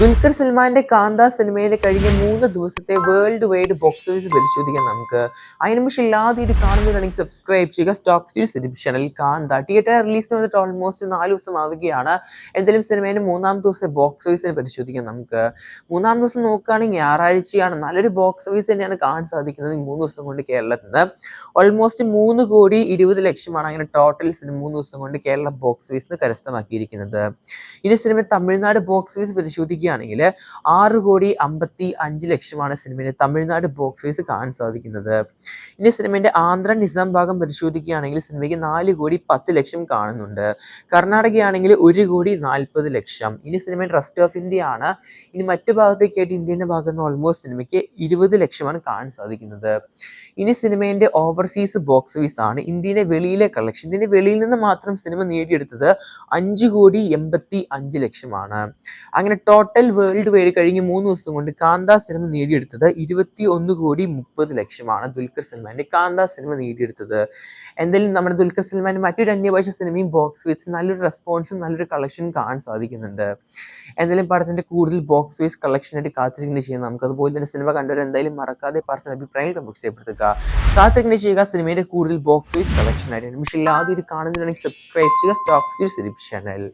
ദുൽഖർ സൽമാന്റെ കാന്ത സിനിമയിലെ കഴിഞ്ഞ മൂന്ന് ദിവസത്തെ വേൾഡ് വൈഡ് ബോക്സ് ഓഫീസ് പരിശോധിക്കാം നമുക്ക്. അതിന് പക്ഷേ ഇല്ലാതെ ഇത് കാണുന്നതാണെങ്കിൽ സബ്സ്ക്രൈബ് ചെയ്യുക news YouTube channel Kaantha. Theatre release വന്നിട്ട് ഓൾമോസ്റ്റ് നാല് ദിവസം ആവുകയാണ്. എന്തായാലും സിനിമയുടെ മൂന്നാം ദിവസത്തെ ബോക്സ് ഓഫീസിനെ പരിശോധിക്കാം നമുക്ക്. മൂന്നാം ദിവസം നോക്കുകയാണെങ്കിൽ ഞായറാഴ്ചയാണ്. നല്ലൊരു ബോക്സ് ഓഫീസ് തന്നെയാണ് കാണാൻ സാധിക്കുന്നത് മൂന്ന് ദിവസം കൊണ്ട് കേരളത്തിൽ നിന്ന്. ഓൾമോസ്റ്റ് മൂന്ന് കോടി ഇരുപത് ലക്ഷമാണ് അങ്ങനെ ടോട്ടൽ സിനിമ മൂന്ന് ദിവസം കൊണ്ട് കേരള ബോക്സ് ഓഫീസിന് കരസ്ഥമാക്കിയിരിക്കുന്നത്. ഇനി സിനിമ തമിഴ്നാട് ബോക്സ് ഓഫീസ് പരിശോധിക്കുകയാണെങ്കിൽ ആറ് കോടി അമ്പത്തി അഞ്ച് ലക്ഷമാണ് സിനിമയിൽ തമിഴ്നാട് ബോക്സ് ഓഫീസ് കാണാൻ സാധിക്കുന്നത്. ഇനി സിനിമയുടെ ആന്ധ്ര നിസാം ഭാഗം പരിശോധിക്കുകയാണെങ്കിൽ സിനിമയ്ക്ക് നാല് കോടി പത്ത് ലക്ഷം കാണുന്നുണ്ട്. കർണാടകയാണെങ്കിൽ ഒരു കോടി നാൽപ്പത് ലക്ഷം. ഇനി സിനിമയുടെ റെസ്റ്റ് ഓഫ് ഇന്ത്യ ആണ്. ഇനി മറ്റു ഭാഗത്തേക്കായിട്ട് ഇന്ത്യന്റെ ഭാഗത്ത് ഓൾമോസ്റ്റ് സിനിമയ്ക്ക് ഇരുപത് ലക്ഷമാണ് കാണാൻ സാധിക്കുന്നത്. ഇനി സിനിമേന്റെ ഓവർസീസ് ബോക്സ് ഓഫീസ് ആണ്. ഇന്ത്യയുടെ വെളിയിലെ കളക്ഷൻ ഇന്ത്യന്റെ വെളിയിൽ നിന്ന് മാത്രം സിനിമ നേടിയെടുത്തത് അഞ്ച് കോടി എൺപത്തി അഞ്ച് ലക്ഷമാണ്. അങ്ങനെ ടോട്ടൽ വേൾഡ് വൈഡ് കഴിഞ്ഞ് മൂന്ന് ദിവസം കൊണ്ട് കാന്ത സിനിമ നേടിയെടുത്തത് ഇരുപത്തി ഒന്ന് കോടി മുപ്പത് ലക്ഷമാണ് ദുൽഖർ സൽമാന്റെ കാന്ത സിനിമ നേടിയെടുത്തത്. എന്തായാലും നമ്മുടെ ദുൽഖർ സൽമാന്റെ മറ്റൊരു അന്യഭാഷ സിനിമയും ബോക്സ് ഓഫീസിൽ നല്ലൊരു റെസ്പോൺസും നല്ലൊരു കളക്ഷനും കാണാൻ സാധിക്കുന്നുണ്ട്. എന്തായാലും പടത്തിന്റെ കൂടുതൽ ബോക്സ് ഓഫീസ് കളക്ഷനായിട്ട് കാത്തിരിക്കുന്നത് ചെയ്യുന്നത് നമുക്ക് അതുപോലെ തന്നെ സിനിമ കണ്ടവർ എന്തായാലും മറക്കാതെ പടത്തിന്റെ അഭിപ്രായങ്ങൾ നമുക്ക് ചെയ്യപ്പെടുത്തുക കാത്തിരിക്കുന്ന ചെയ്യുക സിനിമയുടെ കൂടുതൽ ബോക്സ് ഓഫീസ് കളക്ഷനായിട്ട് പക്ഷേ ഇല്ലാതെ ഇത് കാണുന്നതിനാണെങ്കിൽ സബ്സ്ക്രൈബ് ചെയ്യുക. Stocks channel